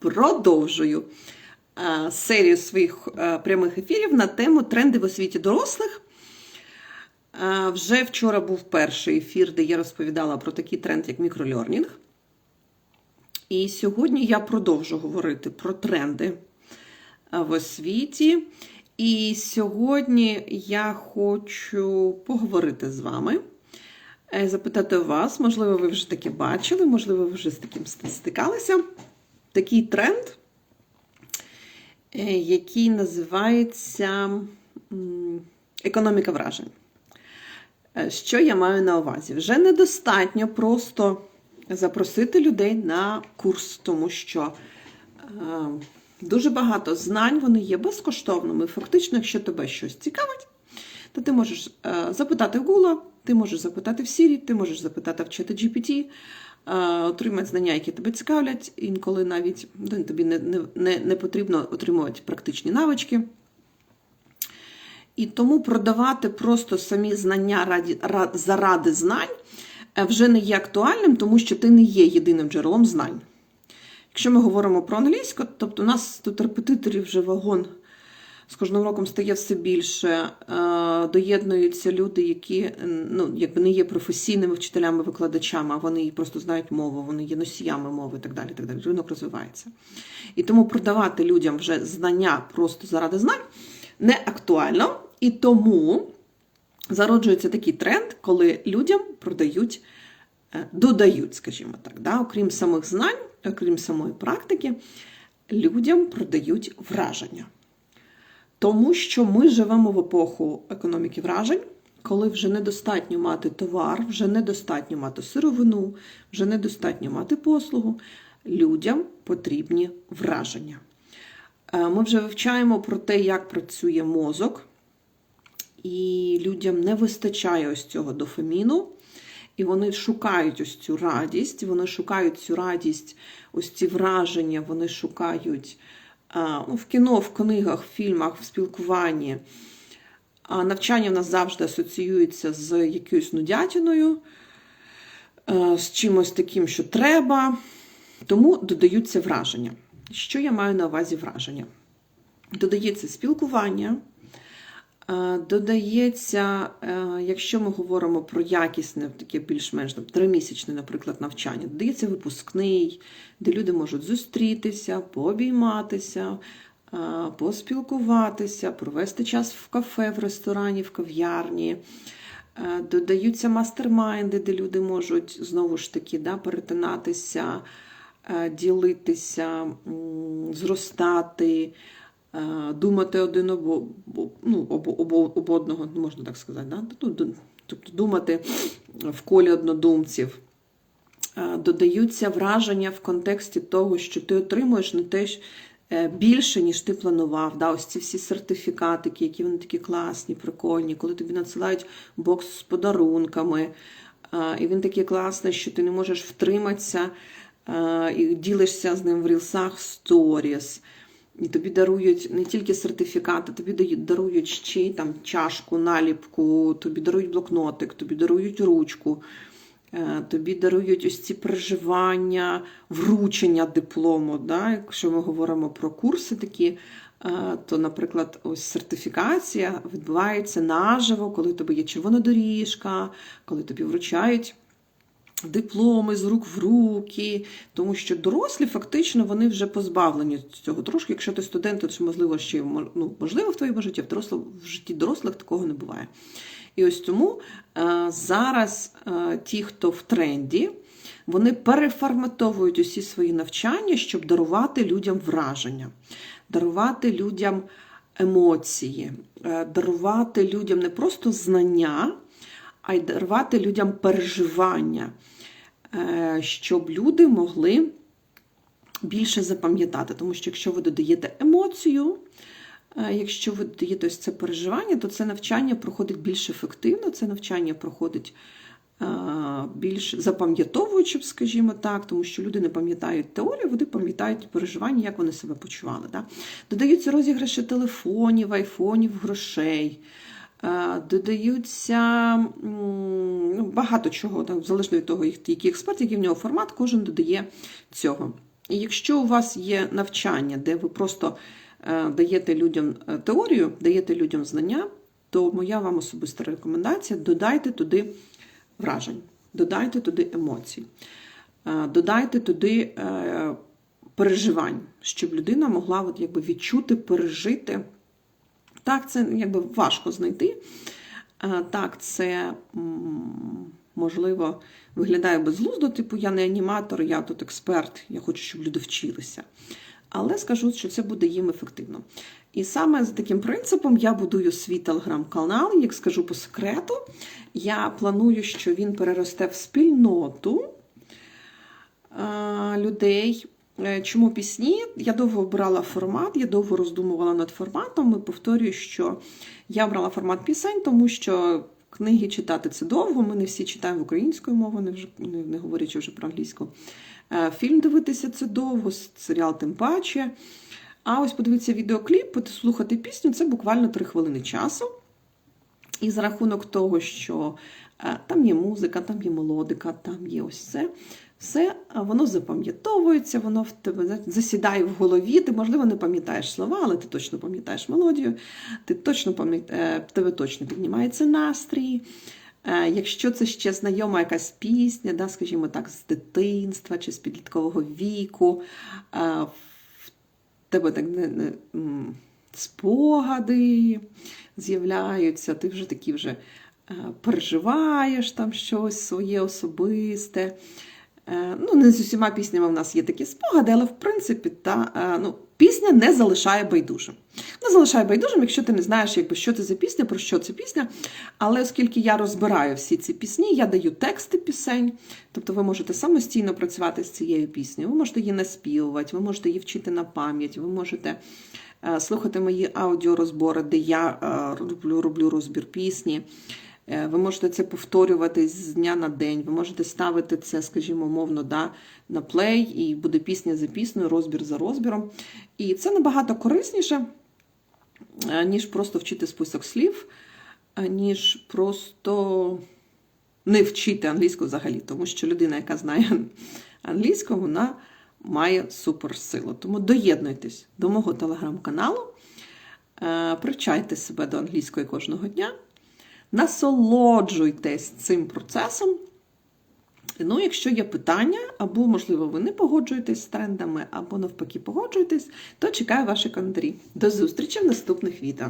продовжую е, серію своїх е, прямих ефірів на тему тренди в освіті дорослих. Е, Вже вчора був перший ефір, де я розповідала про такий тренд, як мікролернінг. І сьогодні я продовжу говорити про тренди в освіті. І сьогодні я хочу поговорити з вами, запитати вас, можливо, ви вже таке бачили, можливо, ви вже з таким стикалися. Такий тренд, е, який називається економіка вражень. Е, Що я маю на увазі? Вже недостатньо просто запросити людей на курс, тому що е, дуже багато знань вони є безкоштовними. Фактично, якщо тебе щось цікавить, то ти можеш запитати в Google, ти можеш запитати в Siri, ти можеш запитати в чата GPT, отримати знання, які тебе цікавлять. Інколи навіть ну, тобі не, не, не, потрібно отримувати практичні навички. І тому продавати просто самі знання раді, ра- заради знань е, вже не є актуальним, тому що ти не є єдиним джерелом знань. Якщо ми говоримо про англійську, тобто у нас тут репетиторів вже вагон з кожним роком стає все більше, е, доєднуються люди, які ну, якби не є професійними вчителями-викладачами, а вони просто знають мову, вони є носіями мови і так далі. так далі. Ринок розвивається. І тому продавати людям вже знання просто заради знань не актуально. І тому зароджується такий тренд, коли людям продають, е, додають, скажімо так, да? окрім самих знань, окрім самої практики, людям продають враження. Тому що ми живемо в епоху економіки вражень, коли вже недостатньо мати товар, вже недостатньо мати сировину, вже недостатньо мати послугу. Людям потрібні враження. Е, Ми вже вивчаємо про те, як працює мозок, і людям не вистачає ось цього дофаміну, і вони шукають ось цю радість, вони шукають цю радість, ось ці враження, вони шукають в кіно, в книгах, в фільмах, в спілкуванні. Навчання в нас завжди асоціюється з якоюсь нудятиною, е, з чимось таким, що треба. Тому додаються враження. Що я маю на увазі враження? Додається спілкування, додається, е, якщо ми говоримо про якісне, таке більш-менш тримісячне, наприклад, навчання, додається випускний, де люди можуть зустрітися, пообійматися, е, поспілкуватися, провести час в кафе, в ресторані, в кав'ярні. Е, Додаються мастер-майнди, де люди можуть знову ж таки да, перетинатися, е, ділитися, зростати, е, думати один об, ну, об, об, об одного, можна так сказати, да? Ну, тобто думати в колі однодумців. Е, Додаються враження в контексті того, що ти отримуєш не те ж, е, більше, ніж ти планував. Да? Ось ці всі сертифікатики, які вони такі класні, прикольні, коли тобі надсилають бокс з подарунками, е, і він такий класний, що ти не можеш втриматися е, і ділишся з ним в рілсах сторіс. І тобі дарують не тільки сертифікати, тобі дарують ще там чашку, наліпку, тобі дарують блокнотик, тобі дарують ручку, е, тобі дарують ось ці переживання, вручення диплому. Да? Якщо ми говоримо про курси такі, е, то, наприклад, ось сертифікація відбувається наживо, коли тебе є червона доріжка, коли тобі вручають дипломи з рук в руки, тому що дорослі фактично вони вже позбавлені цього трошки. Якщо ти студент, то можливо ще ну, можливо в твоєму житті, в, доросло, в житті дорослих такого не буває. І ось тому е, зараз е, ті, хто в тренді, вони переформатовують усі свої навчання, щоб дарувати людям враження, дарувати людям емоції, е, дарувати людям не просто знання, а й дарувати людям переживання, щоб люди могли більше запам'ятати. Тому що якщо ви додаєте емоцію, е, якщо ви додаєте ось це переживання, то це навчання проходить більш ефективно, це навчання проходить е, більш запам'ятовуючи, скажімо так, тому що люди не пам'ятають теорію, вони пам'ятають переживання, як вони себе почували. Да? Додаються розіграші телефонів, айфонів, грошей. Е, Додаються ну, багато чого, так, залежно від того, який експерт, який в нього формат, кожен додає цього. І якщо у вас є навчання, де ви просто е, даєте людям е, теорію, даєте людям знання, то моя вам особиста рекомендація: додайте туди вражень, додайте туди емоцій, додайте туди переживань, щоб людина могла от, якби, відчути, пережити. Так, це якби важко знайти. Е, Так, це можливо виглядає безглуздо, типу я не аніматор, я тут експерт, я хочу, щоб люди вчилися. Але скажу, що це буде їм ефективно. І саме з таким принципом я будую свій телеграм-канал, як скажу по секрету. Я планую, що він переросте в спільноту е, людей. Е, Чому пісні? Я довго обирала формат, я довго роздумувала над форматом. І повторюю, що я обрала формат пісень, тому що книги читати це довго. Ми не всі читаємо українською мовою, не, вже, не, говорячи вже про англійську. Е, Фільм дивитися це довго, серіал тим паче. А ось подивитися відеокліп, послухати пісню це буквально 3 хвилини часу. І за рахунок того, що там є музика, там є мелодика, там є ось це, все е, воно запам'ятовується, воно в тебе засідає в голові. Ти, можливо, не пам'ятаєш слова, але ти точно пам'ятаєш мелодію, ти точно пам'ятаєш, в тебе точно піднімається настрій. Е, Якщо це ще знайома якась пісня, да, скажімо так, з дитинства чи з підліткового віку, е, в тебе так не, не, спогади з'являються, ти вже такі вже е, переживаєш там щось своє особисте. Е, Ну, не з усіма піснями в нас є такі спогади, але в принципі та, е, ну, пісня не залишає байдужим. Не залишає байдужим, якщо ти не знаєш, якби, що це за пісня, про що це пісня. Але оскільки я розбираю всі ці пісні, я даю тексти пісень, тобто ви можете самостійно працювати з цією піснею, ви можете її наспівувати, ви можете її вчити на пам'ять, ви можете е, слухати мої аудіорозбори, де я е, роблю, роблю розбір пісні. Е, Ви можете це повторювати з дня на день. Ви можете ставити це, скажімо, мовно, да, на плей, і буде пісня за піснею, розбір за розбіром. І це набагато корисніше, е, ніж просто вчити список слів, е, ніж просто не вчити англійську взагалі. Тому що людина, яка знає англійську, вона має суперсилу. Тому доєднуйтесь до мого телеграм-каналу, привчайте себе до англійської кожного дня. Насолоджуйтесь цим процесом. Ну, якщо є питання, або, можливо, ви не погоджуєтесь з трендами, або навпаки погоджуєтесь, то чекаю ваші коментарі. До зустрічі в наступних відео.